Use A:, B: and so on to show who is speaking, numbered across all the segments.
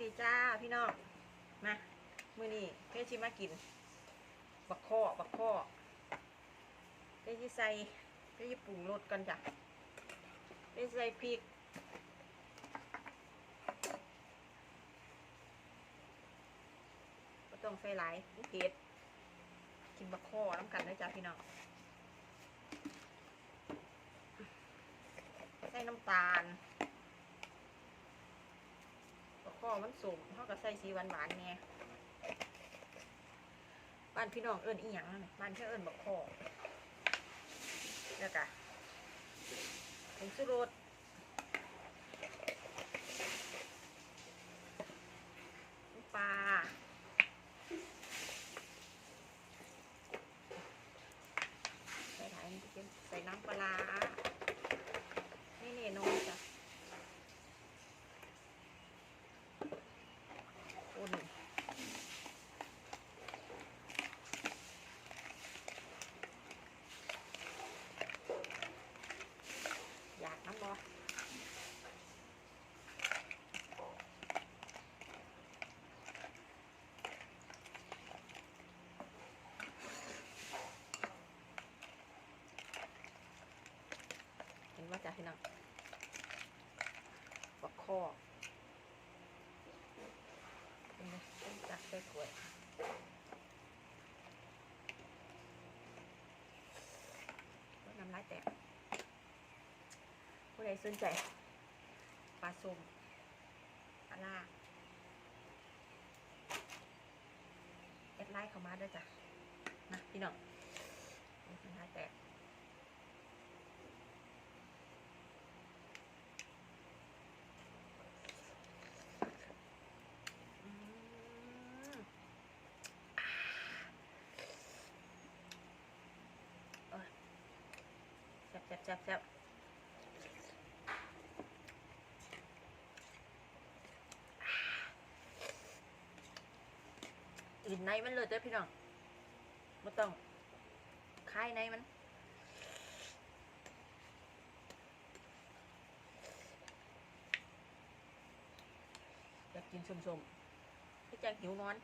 A: ดีจ้าพี่น้องมามือนี้เพชรชิมากิน บักข้อบักข้อเพชรชิใส่เพชรชิปรุงรสกันจ้ะเพชรใส่พริกก็ต้องใส่หลายมันเผ็ดกินบักข้อน้ำกันด้วยจ้ะพี่น้องใส่น้ำตาล กข้อมันสมเท่ากับใส่สีหวานหวานเนี่ยบ้านพี่น้องเอิญอีหยังบ้านพี่เอิญบอกข้อแล้วก็ผงชูรสน้ำปลา ใส่ถ่ายมันจะเป็นใส่น้ำปลาร้านี่นี่น้อยจ้ะอุ่นอยากน้ำบอเห็นว่าจ้ะ พี่น้องบักคอเป็นไงต้องจัดใส่ถ้วยน้ำลายแตกผู้ใดสนใจปลาส้มปลาล่าแอดไลน์เข้ามาด้วยจ้ะนะพี่น้องน้ำลายแตก อืมอ่าโอ้ยแซ่บแซ่บอื่นในมันเลยเด้อพี่น้องไม่ต้องคายในมันอยากกินสมๆพี่แจ็คหิวนอน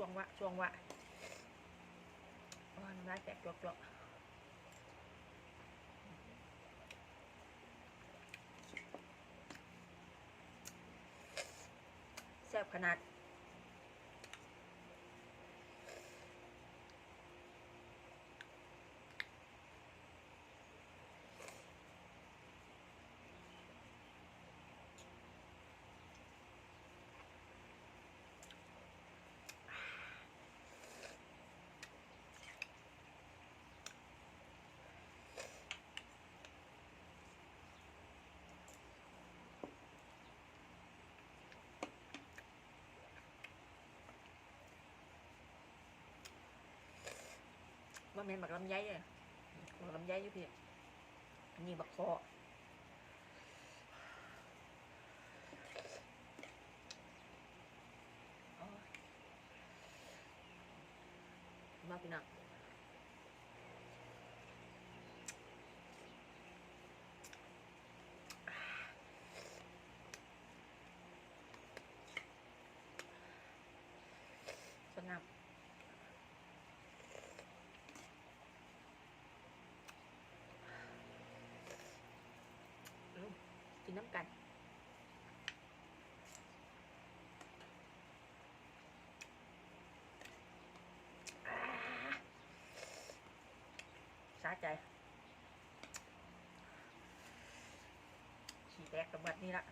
A: ช่ วะช่วงวะโอ้ยน้ำลายแตกจวกๆแซ่บขนาด ว่าเม่นบักลำไยเลยบักลำไยอยู่พี่อันนี้บักคอมาพี่น้องสนับ เอากินน้ำกัน อ่าสาใจฉีแตกกับแบบนี้ละ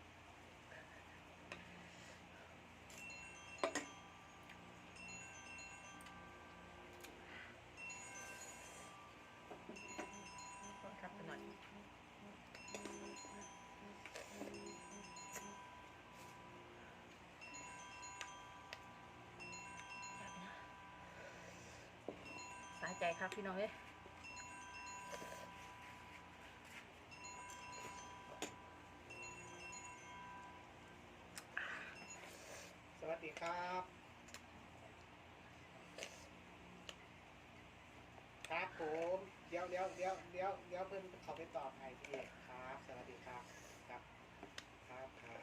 A: ครับหน่อยสายใจครับพี่น้องเอ้
B: ครับ ครับเดี๋ยวเดี๋ยวเดี๋ยวเพิ่อนเขาไปตอบให้พี่ครับ สวัสดีครับ ครับ ครับครับ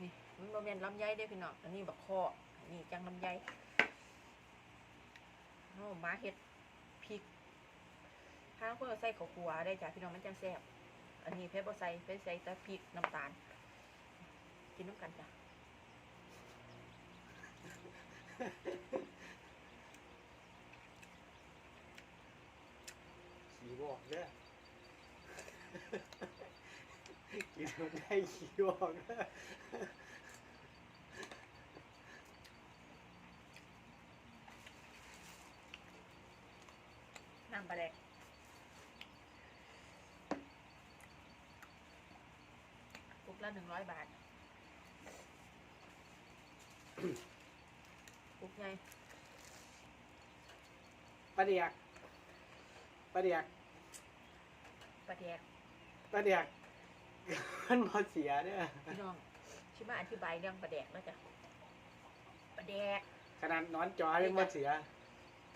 A: นี่มันบ่แม่นลำไยเด้พี่น้องอันนี้บักข้ออันนี้จังลำไยเฮามาเฮ็ด ถ้าเพิ่นใส่ข้าวคั่วได้จ้ะพี่น้องมันจังแซ่บอันนี้เพิ่นบ่ใส่เพิ่นใส่แต่พริกน้ำตาล กินน้ำกันจ้ะ
B: ขี่บอกเด้อกินมันได้ขี่บอกเด้อ
A: น้ำปลาแดกปุก ละหนึ่งร้อยบาทปุกไง
B: ปลาเดียกปลาเดียก
A: ปลาแดก
B: ปลาเดียก มันพอเสียเด้อ
A: พี่น้องชิมาอธิบายเรื่องปลาแดกแล้วจ้ะปลาแดก
B: ขนาดนอนจอยังพอเสีย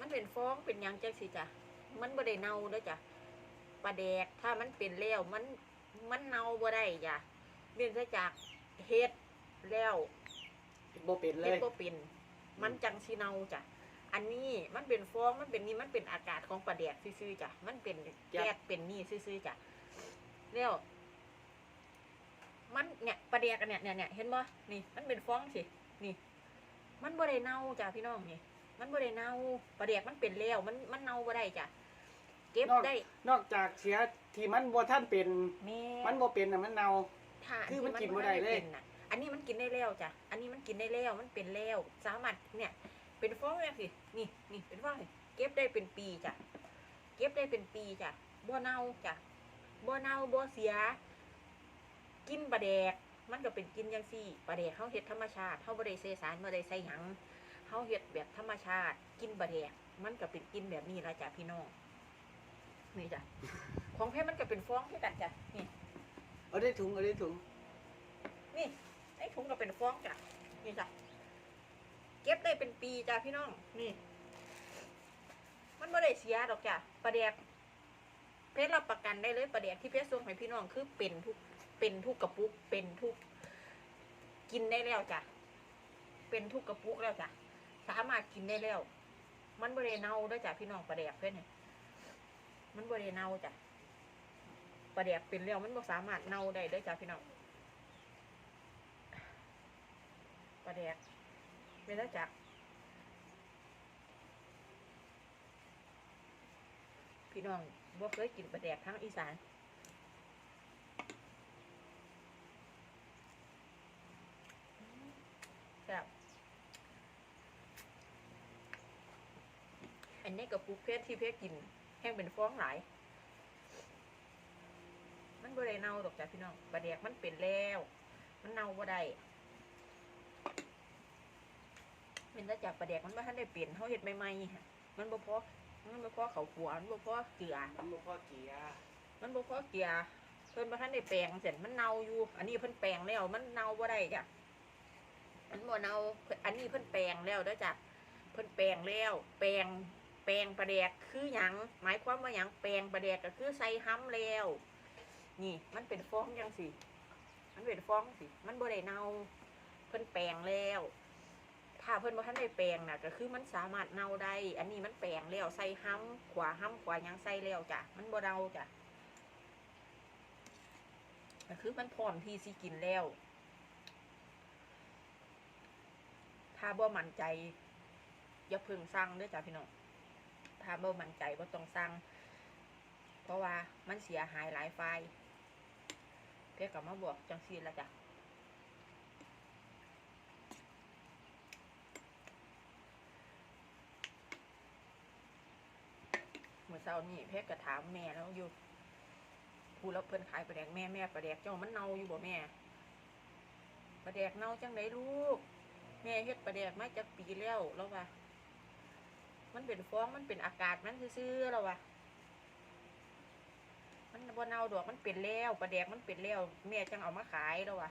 A: มันเป็นฟองเป็นหยังจังสิจ้ะมันบ่ได้เน่าเด้อจ้ะปลาแดกถ้ามันเป็นแล้วมันมันเน่าบ่ได้จ้ะ เนื่องจากเฮ็ดแล้ว
B: โบเป็นเล
A: เฮ็ด
B: ย
A: บ่เป็นมันจังสิเน่าจ้ะอันนี้มันเป็นฟองมันเป็นนี่มันเป็นอากาศของปลาแดกซื่อๆจ้ะมันเป็นแก๊สเป็นนี่ซื่อๆจ้ะแล้วมันเนี่ยปลาแดกอันเนี่ยเนี่ยเนี่ยเห็นบ่นี่ มันเป็นฟองสินี่ มันบ่ได้เน่าจ้ะพี่น้องนี่ มันบ่ได้เน่าปลาแดกมันเป็นแล้วมันมันเน่าบ่ได้จ้ะเก็บ
B: นอก
A: ได้
B: นอกจากเสียที่มันบ่ท่านเป็น
A: แม่
B: มันบ่เป็นน่ะมันเน่า
A: ถ้า
B: คือมันกิน
A: ที่
B: บ่ได้เลย
A: ป็นน่ะอันนี้มันกินได้แล้วจ้ะ อันนี้มันกินได้แล้ว มันเป็นแล้ว สามารถเนี่ย เป็นฟองเลยสิ นี่นี่เป็นฟองเลยเก็บได้เป็นปีจ้ะ เก็บได้เป็นปีจ้ะ บ่เน่าจ้ะ บ่เน่าบ่เสีย กินปลาแดก มันก็เป็นกินยังซี่ปลาแดกเขาเฮ็ดธรรมชาติเขาบ่ได้เสสารบ่ได้ใส่หยังเขาเฮ็ดแบบธรรมชาติ กินปลาแดก มันก็เป็นกินแบบนี้ละจ้ะพี่น้อง นี่จ้ะ ของแพ้มันก็เป็นฟองคือกันจ้ะ นี่
B: เอาได้ถุงเอาได้ถุง
A: นี่ไอ้ถุงก็เป็นฟองจ้ะนี่จ้ะเก็บได้เป็นปีจ้ะพี่น้องนี่ มันไม่ได้เสียดอกจ้ะปลาแดกเพชรรับประกันได้เลยปลาแดกที่เพชรส่งให้พี่น้องคือเป็นทุกเป็นทุกกระปุกเป็นทุกกินได้แล้วจ้ะเป็นทุกกระปุกแล้วจ้ะสามารถกินได้แล้ว มันบริเน่าด้วยจ้ะพี่น้องปลาแดกเพื่อนเนี่ยมันบริเน่าจ้ะ ปลาแดกเป็นแล้วมันบ่สามารถเน่าได้เด้จ้ะพี่น้องปลาแดกเป็นแล้จากพี่น้องบ่เคยกินปลาแดกทั้งอีสานครับอันนี้กับปุกเพชรที่เพชรกินแห้งเป็นฟองหลาย มันบ่ได้เน่าดอกจ้ะพี่น้องปลาแดกมันเป็นแล้ว มันเน่าบ่ได้เป็นแต่จากประแดกมันบ่ทันได้เปลี่ยนเฮาเฮ็ดใหม่ๆฮะมันบ่พอมันบ่พอเขาวขัวมันบ่พอเกลือ
B: มันบ่พอเกียร์
A: มันบ่พอเกลือเพิ่นบ่ทันได้แปลงเสร็จมันเน่าอยู่ อันนี้เพิ่นแปลงแล้ว มันเน่าบ่ได้จ้ะมันบ่เน่าเพิ่นอันนี้เพิ่นแปลงแล้วเด้อจ้ะเพิ่นแปลงแล้ว แปลงแปลงประแดกคือหยังหมายความว่าหยังแปลงประแดกก็คือใส่ห้ำแล้ว นี่มันเป็นฟองจังสิมันเป็นฟองสิ มันบ่ได้เน่าเพิ่นแปลงแล้ว ถ้าเพิ่นบ่ทันได้แปลงน่ะก็คือมันสามารถเน่าได้ อันนี้มันแปลงแล้วใส่ห้ำขวาห้ำขวายังใส่แล้วจ้ะ มันบ่เน่าจ้ะก็คือมันพร้อมที่สิกินแล้ว ถ้าบ่มั่นใจอย่าเพิ่งสั่งเด้อจ้ะพี่น้อง ถ้าบ่มั่นใจบ่ต้องสั่งเพราะว่ามันเสียหายหลายไฟล์ เพื่อกับมาบอกจังซีละจ้ะเมื่อเช้านี่เพชรก็ถามแม่แล้วอยู่ผู้รับเพิ่นขายปลาแดกแม่แม่ปลาแดกเจ้ามันเน่าอยู่บ่แม่ปลาแดกเน่าจังไดลูก แม่เฮ็ดปลาแดกมาจากปีแล้วแล้วว่ามันเป็นฟองมันเป็นอากาศมันซื่อๆแล้วว่าันบนเอาดอกมันเป็นแล้วประแดกมันเป็นแล้วแม่จังเอามาขายแล้ววะ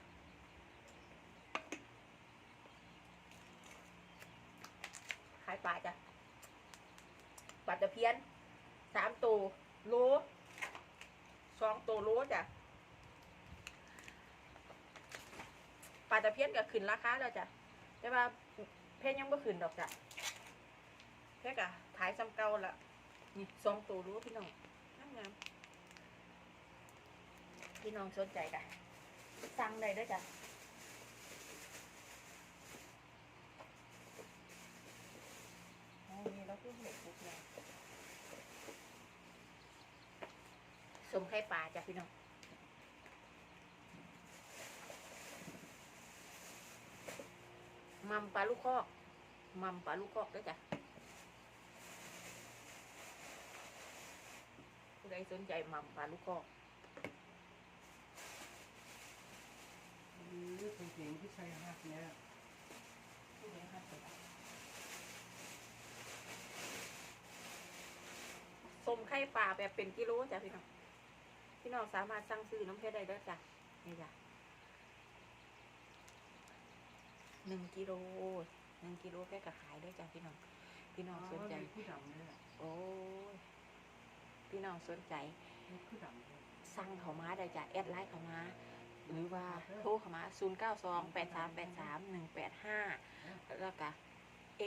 A: ขายปลาจ้ะปลาตะเพียนสามตัวโลสองตัวโลจ้ะปลาตะเพียนก็ขึ้นราคาแล้วจ้ะแต่ว่าเพชรยังไม่ขึ้นดอกจ้ะเพชรอะขายซ้ำเก่าละนี่สองตัวรู้พี่น้องงาม พี่น้องสนใจกันสั่งได้ด้วยจ้ะนี่เราเพิ่งเห็นปุ๊บเลยสมไข่ปลาจ้ะพี่น้องมัมปลาลูกคอกมัมปลาลูกคอกด้วยจ้ะผู้ใดสนใจมัมปลาลูกคอก
B: นี่เป็นเสียงที่ใช้หักเนี่ย
A: ผู้ใดห้าสิบบาทสมไข่ปลาแบบเป็นกิโลจ้ะพี่น้อง พี่น้องสามารถสั่งซื้อน้ำเพชรได้ด้วยจ้ะนี่จ้ะหนึ่งกิโลหนึ่งกิโลแค่ก็ขายด้วยจ้ะพี่น้อง พี่น้องสนใจ
B: ผู้ดำเนี่ย
A: โอ้ยพี่น้องสนใจ
B: นี่ผู้ดำเนี่ย
A: สั่งเขามาได้จ้ะแอดไลน์เขามา หรือว่าโทรเขามา 0 9 2 8 3 8 3 1 8 5 แล้วก็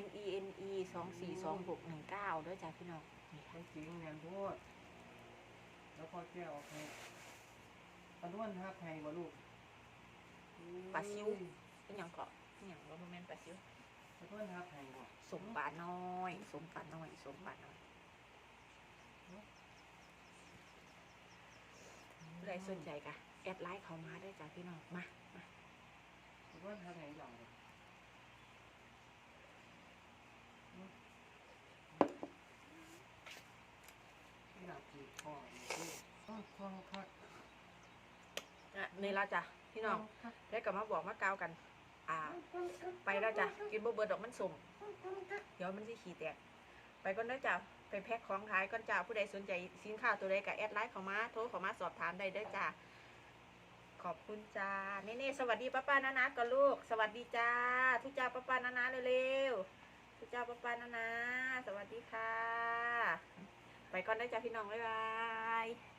A: N E N E 2 4 2 6 1 9ด้วยจ้ะพี่น้องนี่ค่ะ
B: ไม่จริงเนี่ยพูดแล้วพอแก้วโอเคปลาด้วนหักไงบ่ลูก
A: ปลาซิวเป็นอย่างเกาะเป็นอย่างว่าโมเมนต์ปลาซิว
B: ปลาด้วนหักไงบ่
A: สมปลาน้อย สมปลาน้อย สมปลาน้อยผู้ใดสนใจกะ แอดไลน์เขามาได้จ้ะพี่น้องมามา
B: ปลาด้วนหักไงหล่อเลยที่ดับจีบคอนี่ต้องคล้องคัก
A: อะนี่ละจ้ะพี่น้องได้กลับมาบอกมากล่าวกัน อ่า ไปแล้วจ้ะกินบ่เบิดดอกมันสมเดี๋ยวมันสิขี้แตกไปก่อนเด้อจ้ะไปแพ็คของขายก่อนจ้าผู้ใดสนใจสินค้าตัวใดก็แอดไลน์เข้ามาโทรเข้ามาสอบถามได้เด้อจ้า ขอบคุณจ้าเน่สวัสดีป้าป้านานากับลูก สวัสดีจ้า ทุกจ้าป้าป้านานาเร็วๆทุกจ้าป้าป้านานาสวัสดีค่ะ ไปก่อนได้จ้าพี่น้องบ๊ายบาย